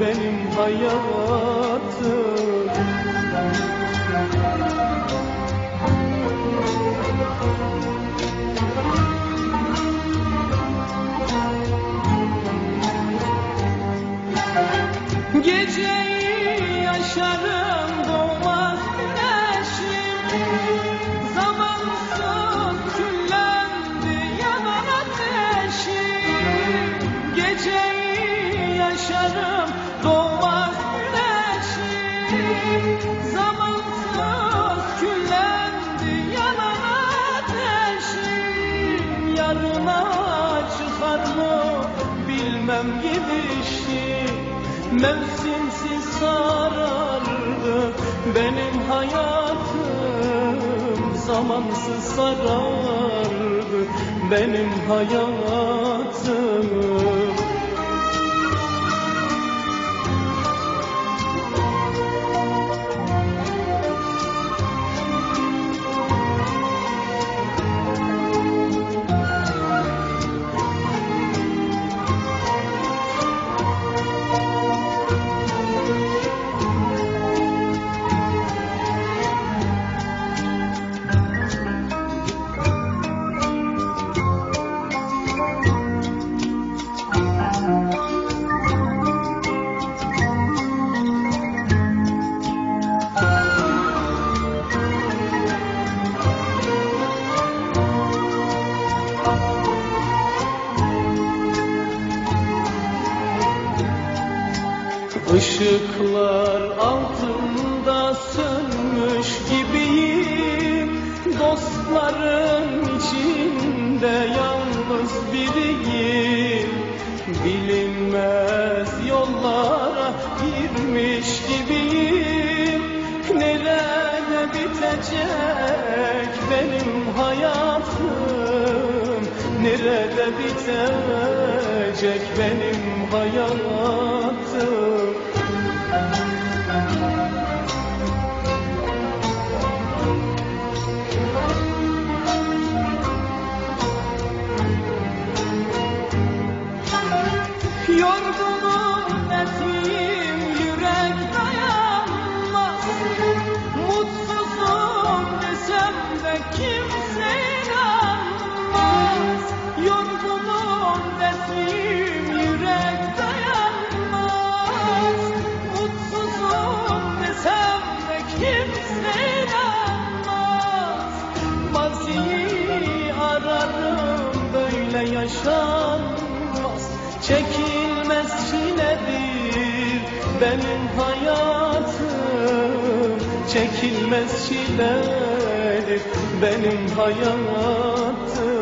benim hayatım. Geceyi yaşarım Zamansız küllendi yanan ateşim. Yarına çıkar mı bilmem gidişim Mevsimsiz sarardı benim hayatım. Zamansız sarardı benim hayatım Işıklar altında sönmüş gibiyim. Dostların içinde yalnız biriyim. Bilinmez yollara girmiş gibiyim. Nerede bitecek benim hayatım? Nerede bitecek benim hayatım Yorgunum yaşanmaz. Çekilmez çiledir benim hayatım. Çekilmez çiledir benim hayatım